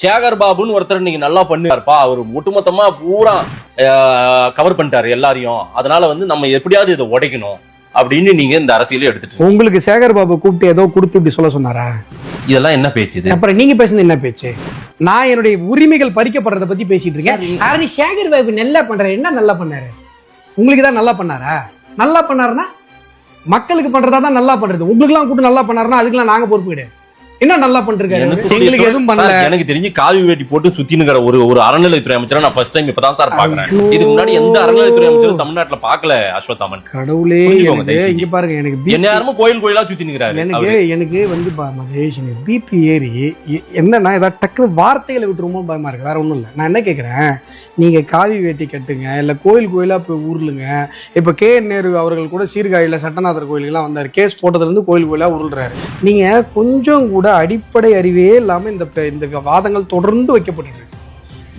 சேகர் பாபுன்னு ஒருத்தர் நீங்க நல்லா பண்ணுவார்ப்பா. அவர் ஒட்டுமொத்தமா பூரா கவர் பண்ணிட்டாரு எல்லாரையும். அதனால வந்து நம்ம எப்படியாவது இதை உடைக்கணும் அப்படின்னு நீங்க இந்த அரசியல எடுத்துட்டு இருக்கீங்க. உங்களுக்கு சேகர் பாபு கூப்பிட்டு ஏதோ கொடுத்து இப்படி சொல்ல சொன்னாரா? இதெல்லாம் என்ன பேச்சு இது? அப்புறம் நீங்க பேசுனது என்ன பேச்சு? நான் என்னுடைய உரிமைகள் பறிக்கப்படுறத பத்தி பேசிட்டு இருக்கேன். ஆனா நீ சேகர் பாபு நல்லா பண்றாரு. என்ன நல்லா பண்ணாரு? உங்களுக்கு தான் நல்லா பண்ணாரா? நல்லா பண்ணாருன்னா மக்களுக்கு பண்றதா தான் நல்லா பண்றது. உங்களுக்கு எல்லாம் கூட்டு நல்லா பண்ணாருன்னா அதுக்கெல்லாம் நாங்க பொறுப்பு கிடையாது. என்ன நல்லா எனக்கு எங்களுக்கு எதுவும் பண்ணல. எனக்கு தெரிஞ்சு காவி வேட்டி போட்டு சுத்தினுங்கிற ஒரு ஒரு அறநிலைத்துறை அமைச்சரை நான் ஃபர்ஸ்ட் டைம் இப்பதான் சார் பாக்குறேன். இதுக்கு முன்னாடி எந்த அறநிலைத்துறை அமைச்சரும் தமிழ்நாட்டுல பாக்கல அஸ்வத்தாமன். கடவுளே. இங்க பாருங்க எனக்கு என்ன யாருமே கோயில் கோயிலா சுத்தினுங்கிறாரு எனக்கு எனக்கு வந்து மகேஷ் எனக்கு பிபி ஏறி என்னன்னா ஏதாவது டக்குனு வார்த்தைகளை விட்டுருமோ பயமா இருக்கு. வேற ஒன்றும் இல்லை. நான் என்ன கேட்குறேன் நீங்க காவி வேட்டி கட்டுங்க இல்லை கோயில் கோயிலா போய் ஊர்லுங்க இப்போ கே என் நேரு அவர்கள் கூட சீர்காழியில் சட்டநாதர் கோயிலுக்குலாம் வந்தார். கேஸ் போட்டதுலேருந்து கோயில் கோயிலா உருள்றாரு நீங்க கொஞ்சம் கூட அடிப்படை அறிவே இல்லாம இந்த இந்த வாதங்கள் தொடர்ந்து வைக்கப்பட்டு இருக்கு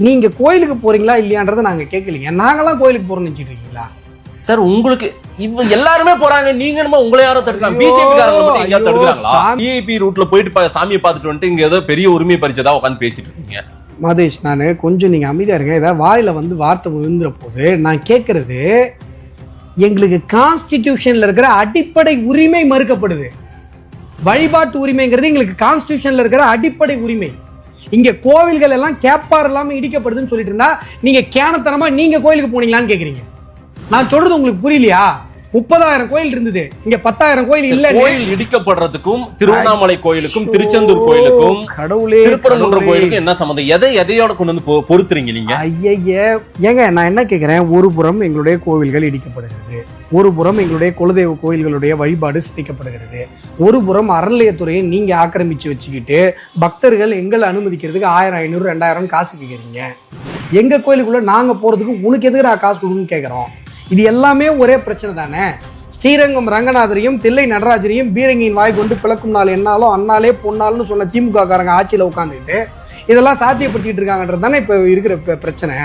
நீங்க கோயிலுக்கு போறீங்களா இல்லையான்றதை நாங்க கேட்கலீங்க. நாங்கெல்லாம் கோயிலுக்கு போறோம்னு நினைச்சிட்டு இருக்கீங்களா சார் உங்களுக்கு இவ எல்லாருமே போறாங்க. நீங்க என்னமோ உங்களை யாரோ ஐயோ, பிஜேபி காரங்க மட்டும். பிஏபி ரூட்ல போயிட்டு சாமியை பார்த்துட்டு வந்துட்டு இங்க ஏதோ பெரிய உரிமை பறிச்சதா உட்காந்து பேசிட்டு இருக்கீங்க. மதேஷ் நான் கொஞ்சம் நீங்கள் அமைதியாக இருங்க. ஏதாவது வாயில வந்து வார்த்தை விழுந்துற போது நான் கேட்கறது எங்களுக்கு கான்ஸ்டிடியூஷன்ல இருக்கிற அடிப்படை உரிமை மறுக்கப்படுது. வழிபாட்டு உரிமைங்கிறது எங்களுக்கு கான்ஸ்டியூஷன்ல இருக்கிற அடிப்படை உரிமை. இங்க கோவில்கள் எல்லாம் கேப்பார் இல்லாம இடிக்கப்படுதுன்னு சொல்லிட்டு இருந்தா நீங்க கேனத்தனமா நீங்க கோயிலுக்கு போனீங்களான்னு கேக்குறீங்க. நான் சொல்றது உங்களுக்கு புரியலையா? முப்பதாயிரம் கோயில் இருந்தது. இங்க பத்தாயிரம் கோயில் இல்ல கோயில் இடிக்கப்படுறதுக்கும் திருவண்ணாமலை கோயிலுக்கும் திருச்செந்தூர் கோயிலுக்கும் கடவுளே திருப்பரங்குன்ற. கோயிலுக்கும் என்ன சம்மந்தம்? எதை எதையோட கொண்டு வந்து பொறுத்துறீங்க நீங்க? ஐயய்ய ஏங்க நான் என்ன கேட்குறேன் ஒரு புறம் எங்களுடைய கோவில்கள் இடிக்கப்படுகிறது. ஒரு புறம் எங்களுடைய குலதெய்வ கோயில்களுடைய வழிபாடு சிதைக்கப்படுகிறது ஒரு புறம் அறநிலையத்துறையை நீங்க ஆக்கிரமிச்சு வச்சுக்கிட்டு பக்தர்கள் எங்களை அனுமதிக்கிறதுக்கு ஆயிரம் ஐநூறு ரெண்டாயிரம் காசு கேட்குறீங்க எங்க கோயிலுக்குள்ள நாங்க போறதுக்கு உனக்கு எதுக்குடா காசு கொடுக்குன்னு கேட்குறோம் இது எல்லாமே ஒரே பிரச்சனை தானே? ஸ்ரீரங்கம் ரங்கநாதரையும் தில்லை நடராஜரையும் பீரங்கியின் வாய் கொண்டு பிளக்கும் நாள் என்னாலும் அண்ணாலே பொன்னாலும் சொன்ன திமுக காரங்க ஆட்சியில் உட்காந்துக்கிட்டு இதெல்லாம் சாத்தியப்படுத்திட்டு இருக்காங்கன்றது தானே இப்போ இருக்கிற பிரச்சனை?